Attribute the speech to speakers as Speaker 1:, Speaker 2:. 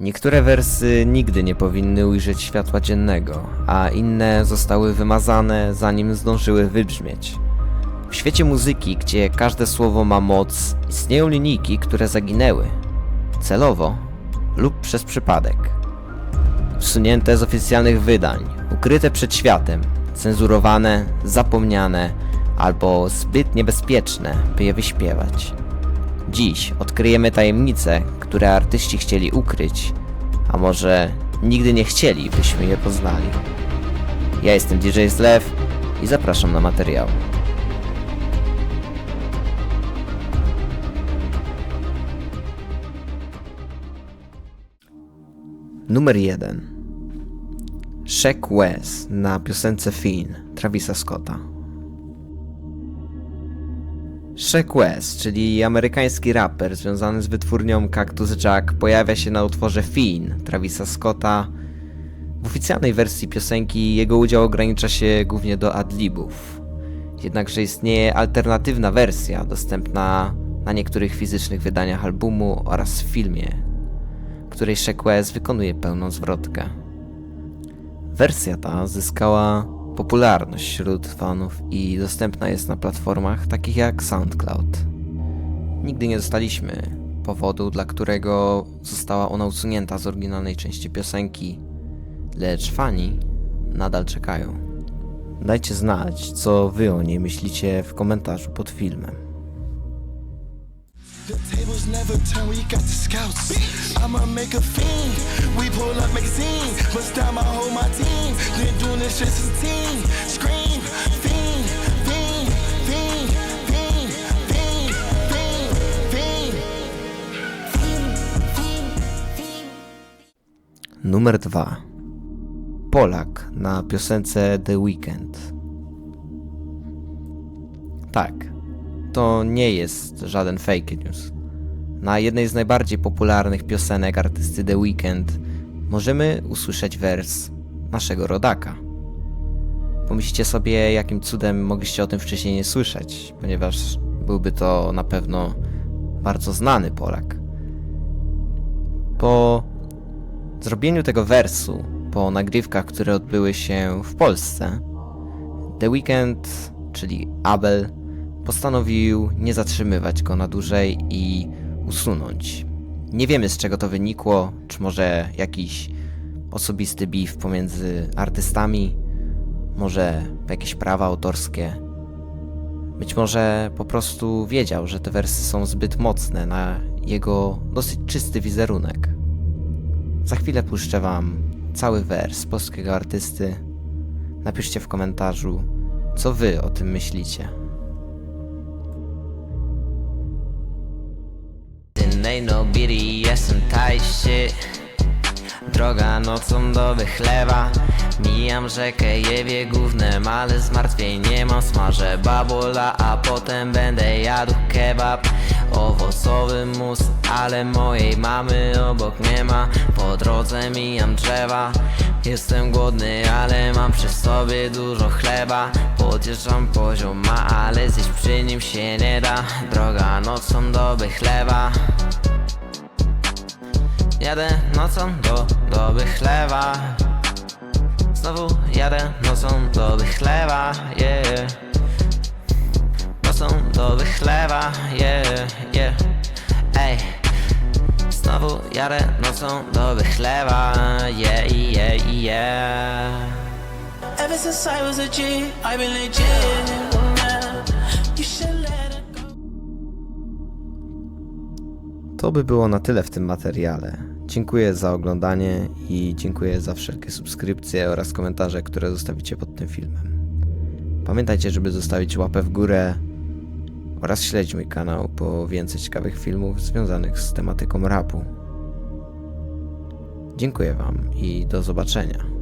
Speaker 1: Niektóre wersy nigdy nie powinny ujrzeć światła dziennego, a inne zostały wymazane zanim zdążyły wybrzmieć. W świecie muzyki, gdzie każde słowo ma moc, istnieją linijki, które zaginęły. Celowo lub przez przypadek. Usunięte z oficjalnych wydań, ukryte przed światem, cenzurowane, zapomniane albo zbyt niebezpieczne, by je wyśpiewać. Dziś odkryjemy tajemnice, które artyści chcieli ukryć, a może nigdy nie chcieli, byśmy je poznali. Ja jestem DJ Zlew i zapraszam na materiał. Numer 1 Shaq West na piosence Finn Travisa Scotta. Shaq West, czyli amerykański raper związany z wytwórnią Cactus Jack, pojawia się na utworze Finn Travisa Scotta. W oficjalnej wersji piosenki jego udział ogranicza się głównie do adlibów. Jednakże istnieje alternatywna wersja dostępna na niektórych fizycznych wydaniach albumu oraz w filmie, w której Shaq West wykonuje pełną zwrotkę. Wersja ta zyskała popularność wśród fanów i dostępna jest na platformach takich jak SoundCloud. Nigdy nie dostaliśmy powodu, dla którego została ona usunięta z oryginalnej części piosenki, lecz fani nadal czekają. Dajcie znać, co wy o niej myślicie w komentarzu pod filmem.
Speaker 2: The tables never turn, we got the scouts. I'ma make a fiend. We pull up magazine, bust down my whole my team. Been doing this shit since teen. Scream, fiend, fiend, fiend, fiend, fiend, fiend, fiend.
Speaker 1: Numer 2 Polak na piosence The Weeknd. Tak, to nie jest żaden fake news. Na jednej z najbardziej popularnych piosenek artysty The Weeknd możemy usłyszeć wers naszego rodaka. Pomyślcie sobie, jakim cudem mogliście o tym wcześniej nie słyszeć, ponieważ byłby to na pewno bardzo znany Polak. Po zrobieniu tego wersu po nagrywkach, które odbyły się w Polsce, The Weeknd, czyli Abel, postanowił nie zatrzymywać go na dłużej i usunąć. Nie wiemy z czego to wynikło, czy może jakiś osobisty beef pomiędzy artystami, może jakieś prawa autorskie. Być może po prostu wiedział, że te wersy są zbyt mocne na jego dosyć czysty wizerunek. Za chwilę puszczę wam cały wers polskiego artysty. Napiszcie w komentarzu, co wy o tym myślicie. Ain't no BDS and tight shit Droga nocą do wychlewa. Mijam rzekę, jewie gównem Ale zmartwień nie mam Smażę babola, a potem będę jadł kebab. Owocowy mus, ale mojej mamy obok nie ma. Po drodze mijam drzewa Jestem głodny, ale mam przy sobie dużo chleba. Podjeżdżam poziom ma, ale zjeść przy nim się nie da. Droga nocą do chleba Jadę nocą do doby chlewa. Znowu jadę nocą do chlewa, yeah. Nocą do chlewa, yeah, yeah. Ej Znowu jadę nocą do chlewa, yeah, yeah, yeah.
Speaker 3: Ever since I was a G, I've been legit.
Speaker 1: To by było na tyle w tym materiale. Dziękuję za oglądanie i dziękuję za wszelkie subskrypcje oraz komentarze, które zostawicie pod tym filmem. Pamiętajcie, żeby zostawić łapę w górę oraz śledź mój kanał po więcej ciekawych filmów związanych z tematyką rapu. Dziękuję Wam i do zobaczenia.